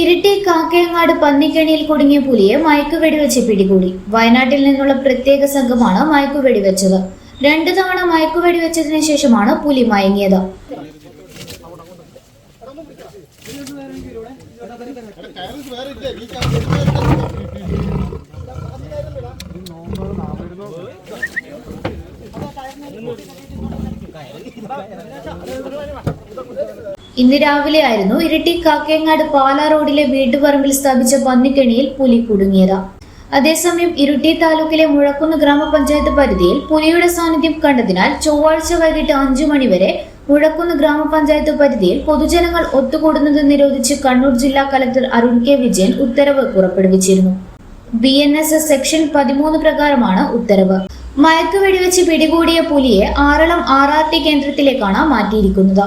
ഇരിട്ടി കാക്കയങ്ങാട് പന്നിക്കണിയിൽ കുടുങ്ങിയ പുലിയെ മയക്കുവെടിവെച്ച് പിടികൂടി. വയനാട്ടിൽ നിന്നുള്ള പ്രത്യേക സംഘമാണ് മയക്കുവെടിവെച്ചത് രണ്ടു തവണ മയക്കുവെടിവെച്ചതിനു ശേഷമാണ് പുലി മയങ്ങിയത്. ഇന്ന് രാവിലെയായിരുന്നു ഇരിട്ടി കാക്കേങ്ങാട് പാലാ റോഡിലെ വീട്ടുപറമ്പിൽ സ്ഥാപിച്ച പന്നിക്കെണിയിൽ പുലി കുടുങ്ങിയത്. അതേസമയം ഇരിട്ടി താലൂക്കിലെ മുഴക്കുന്ന് ഗ്രാമപഞ്ചായത്ത് പരിധിയിൽ പുലിയുടെ സാന്നിധ്യം കണ്ടതിനാൽ ചൊവ്വാഴ്ച വൈകിട്ട് അഞ്ചു മണിവരെ മുഴക്കുന്ന് ഗ്രാമപഞ്ചായത്ത് പരിധിയിൽ പൊതുജനങ്ങൾ ഒത്തുകൂടുന്നത് നിരോധിച്ച് കണ്ണൂർ ജില്ലാ കലക്ടർ അരുൺ കെ വിജയൻ ഉത്തരവ് പുറപ്പെടുവിച്ചിരുന്നു. B N S S section പതിമൂന്ന് പ്രകാരമാണ് ഉത്തരവ്. മയക്കുവെടിവെച്ച് പിടികൂടിയ പുലിയെ ആറളം ആർ ആർ ടി കേന്ദ്രത്തിലേക്കാണ് മാറ്റിയിരിക്കുന്നത്.